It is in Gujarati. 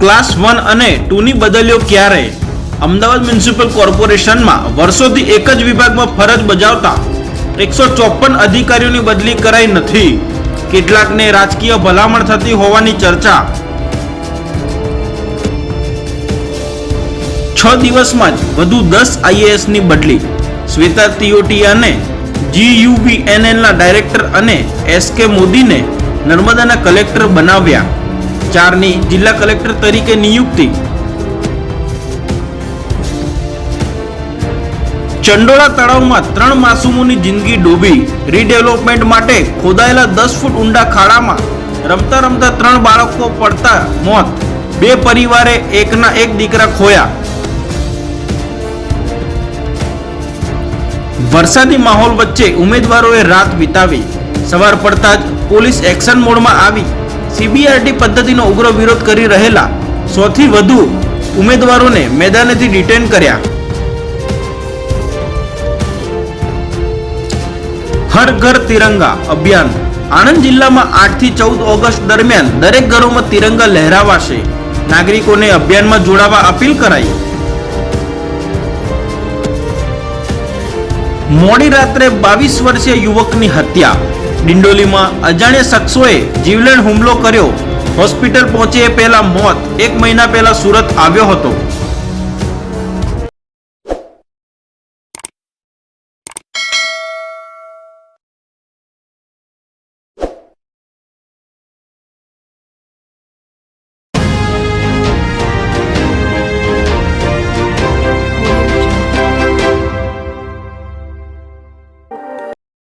ક્લાસ વન અને ટુની બદલ્યો ક્યારે? અમદાવાદ મ્યુનિસિપલ કોર્પોરેશનમાં વર્ષોથી એક જ વિભાગમાં ફરજ બજાવતા એકસો ચોપન અધિકારીઓની બદલી કરાઈ નથી. કેટલાકને રાજકીય ભલામણ થતી હોવાની ચર્ચા. છ દિવસમાં જ વધુ દસ આઈએએસની બદલી. શ્વેતા તિયોટિયાને જીયુવીએનએલના ડાયરેક્ટર અને એસ કે મોદીને નર્મદાના કલેક્ટર બનાવ્યા. ચારની જિલ્લા કલેક્ટર તરીકે નિયુક્તિ. ચંડોળા તળાવમાં ત્રણ માસુમોની જિંદગી ડૂબી. રીડેવલપમેન્ટ માટે ખોદાયેલા દસ ફૂટ ઊંડા ખાડામાં રમતા રમતા ત્રણ બાળકો પડતા મોત. બે પરિવારે એકના એક દીકરા ખોયા. વરસાદી માહોલ વચ્ચે ઉમેદવારોએ રાત વિતાવી. સવાર પડતા જ પોલીસ એક્શન મોડમાં આવી. સીબીઆરટી પદ્ધતિનો ઉગ્ર વિરોધ કરી રહેલા સૌથી વધુ ઉમેદવારોને મેદાનેથી ડિટેન કર્યા. હર ઘર તિરંગા અભિયાન. આણંદ જિલ્લામાં આઠથી ચૌદ ઓગસ્ટ દરમિયાન દરેક ઘરોમાં તિરંગા લહેરાવાશે. નાગરિકોને અભિયાનમાં જોડાવા અપીલ કરાઈ. મોડી રાત્રે બાવીસ વર્ષીય યુવકની હત્યા. ડિંડોલીમાં અજાણ્યા શખ્સોએ જીવલેણ હુમલો કર્યો. હોસ્પિટલ પહોંચે એ પહેલા મોત. એક મહિના પહેલા સુરત આવ્યો હતો.